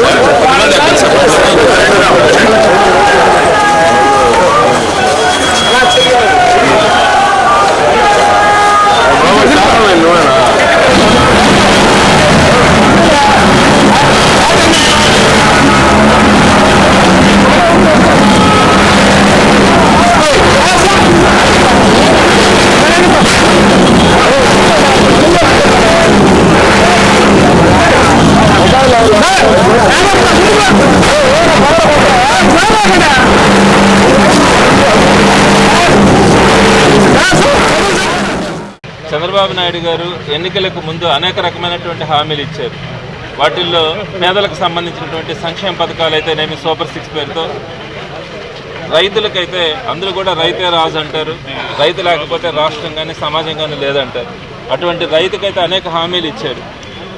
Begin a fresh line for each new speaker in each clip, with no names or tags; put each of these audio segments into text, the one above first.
what, Chandrababu Naidu గారు ఎన్నికలకు ముందు అనేక రకమైనటువంటి హామీలు ఇచ్చారు. వాటిల్లో పేదలకు సంబంధించినటువంటి సంక్షేమ పథకాలు అయితేనేమి సూపర్ సిక్స్ పేరుతో రైతులకైతే అందరూ కూడా రైతే రాజు అంటారు రైతు లేకపోతే రాష్ట్రం కానీ సమాజం కానీ లేదంటారు. అటువంటి రైతుకైతే అనేక హామీలు ఇచ్చారు.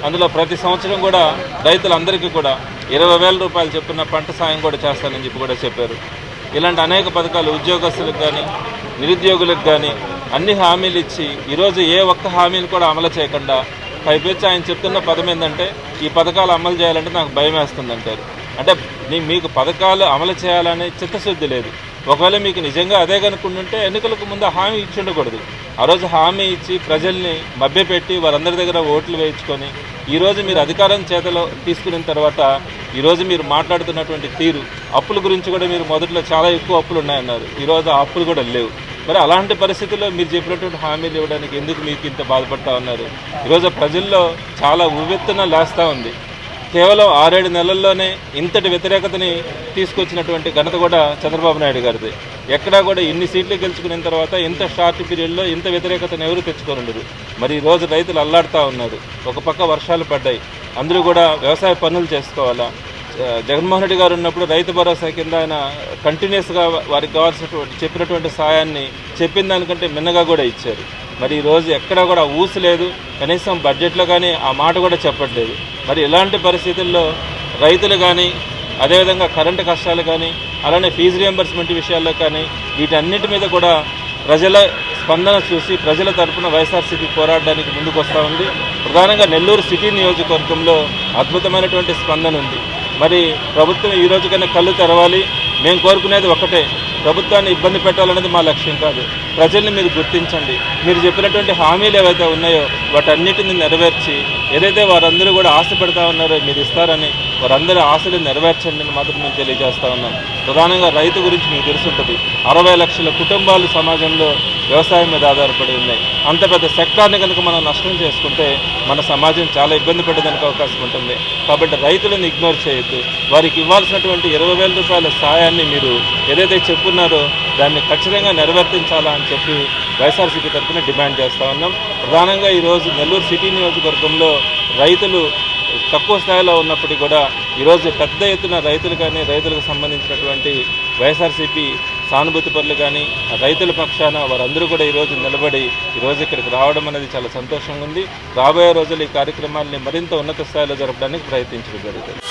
అందులో ప్రతి సంవత్సరం కూడా రైతులందరికీ కూడా ఇరవై వేల రూపాయలు చెప్పిన పంట సాయం కూడా చేస్తానని చెప్పి కూడా చెప్పారు. ఇలాంటి అనేక పథకాలు ఉద్యోగస్తులకు కానీ నిరుద్యోగులకు కానీ అన్ని హామీలు ఇచ్చి ఈరోజు ఏ ఒక్క హామీని కూడా అమలు చేయకుండా పైపెచ్చి ఆయన చెప్తున్న పదం ఏంటంటే ఈ పథకాలు అమలు చేయాలంటే నాకు భయం వేస్తుందంటారు అంటే మీకు పథకాలు అమలు చేయాలనే చిత్తశుద్ధి లేదు. ఒకవేళ మీకు నిజంగా అదే కనుకుంటుంటే ఎన్నికలకు ముందు హామీ ఇచ్చి ఉండకూడదు. ఆ రోజు హామీ ఇచ్చి ప్రజల్ని మభ్యపెట్టి వారందరి దగ్గర ఓట్లు వేయించుకొని ఈరోజు మీరు అధికారం చేతలో తీసుకున్న తర్వాత ఈరోజు మీరు మాట్లాడుతున్నటువంటి తీరు అప్పుల గురించి కూడా మీరు మొదట్లో చాలా ఎక్కువ అప్పులు ఉన్నాయన్నారు. ఈరోజు ఆ అప్పులు కూడా లేవు. మరి అలాంటి పరిస్థితుల్లో మీరు చెప్పినటువంటి హామీలు ఇవ్వడానికి ఎందుకు మీకు ఇంత బాధపడతా ఉన్నారు? ఈరోజు ప్రజల్లో చాలా ఉవ్వెత్తున లేస్తూ ఉంది. కేవలం ఆరేడు నెలల్లోనే ఇంతటి వ్యతిరేకతని తీసుకొచ్చినటువంటి ఘనత కూడా చంద్రబాబు నాయుడు గారిది. ఎక్కడా కూడా ఇన్ని సీట్లు గెలుచుకున్న తర్వాత ఇంత షార్ట్ పీరియడ్లో ఇంత వ్యతిరేకతను ఎవరు తెచ్చుకోనుండరు మరి ఈరోజు రోజు రైతులు అల్లాడుతూ ఉన్నారు. ఒక పక్క వర్షాలు పడ్డాయి. అందరూ కూడా వ్యవసాయ పనులు చేసుకోవాలా? జగన్మోహన్ రెడ్డి గారు ఉన్నప్పుడు రైతు భరోసా కింద ఆయన కంటిన్యూస్గా వారికి కావాల్సినటువంటి చెప్పినటువంటి సాయాన్ని చెప్పిన దానికంటే మిన్నగా కూడా ఇచ్చారు. మరి ఈరోజు రోజు ఎక్కడా కూడా ఊసు లేదు. కనీసం బడ్జెట్లో కానీ ఆ మాట కూడా చెప్పట్లేదు. మరి ఇలాంటి పరిస్థితుల్లో రైతులు కానీ అదేవిధంగా కరెంటు కష్టాలు కానీ అలానే ఫీజు రియంబర్స్మెంట్ విషయాల్లో కానీ వీటన్నిటి మీద కూడా ప్రజల స్పందన చూసి ప్రజల తరఫున వైఎస్ఆర్సీపీ పోరాడడానికి ముందుకు వస్తూ ఉంది. ప్రధానంగా నెల్లూరు సిటీ నియోజకవర్గంలో అద్భుతమైనటువంటి స్పందన ఉంది. మరి ప్రభుత్వం ఈ రోజు కన్నా కళ్ళు తెరవాలి. మేము కోరుకునేది ఒక్కటే. ప్రభుత్వాన్ని ఇబ్బంది పెట్టాలనేది మా లక్ష్యం కాదు. ప్రజల్ని మీరు గుర్తించండి. మీరు చెప్పినటువంటి హామీలు ఏవైతే ఉన్నాయో వాటన్నిటిని నెరవేర్చి ఏదైతే వారందరూ కూడా ఆశపడతా ఉన్నారో మీరు ఇస్తారని వారందరి ఆశలు నెరవేర్చండి అని మాత్రం మేము తెలియజేస్తా ఉన్నాం. ప్రధానంగా రైతు గురించి మీకు తెలుసుంటుంది. అరవై లక్షల కుటుంబాలు సమాజంలో వ్యవసాయం మీద ఆధారపడి ఉన్నాయి. అంత పెద్ద సెక్టార్ని కనుక మనం నష్టం చేసుకుంటే మన సమాజం చాలా ఇబ్బంది పడేదానికి అవకాశం ఉంటుంది. కాబట్టి రైతులను ఇగ్నోర్ చేయొద్దు. వారికి ఇవ్వాల్సినటువంటి ఇరవై వేల రూపాయల సాయాన్ని మీరు ఏదైతే చెప్పు చెప్పున్నారో దాన్ని ఖచ్చితంగా నెరవేర్తించాలా అని చెప్పి వైఎస్ఆర్సీపీ తరఫున డిమాండ్ చేస్తా ఉన్నాం. ప్రధానంగా ఈరోజు నెల్లూరు సిటీ నియోజకవర్గంలో రైతులు తక్కువ స్థాయిలో ఉన్నప్పటికీ కూడా ఈరోజు పెద్ద ఎత్తున రైతులు కానీ రైతులకు సంబంధించినటువంటి వైఎస్ఆర్సీపీ సానుభూతి పరులు కానీ రైతుల పక్షాన వారందరూ కూడా ఈరోజు నిలబడి ఈరోజు ఇక్కడికి రావడం అనేది చాలా సంతోషంగా ఉంది. రాబోయే రోజులు ఈ కార్యక్రమాన్ని మరింత ఉన్నత స్థాయిలో జరపడానికి ప్రయత్నించడం జరుగుతుంది.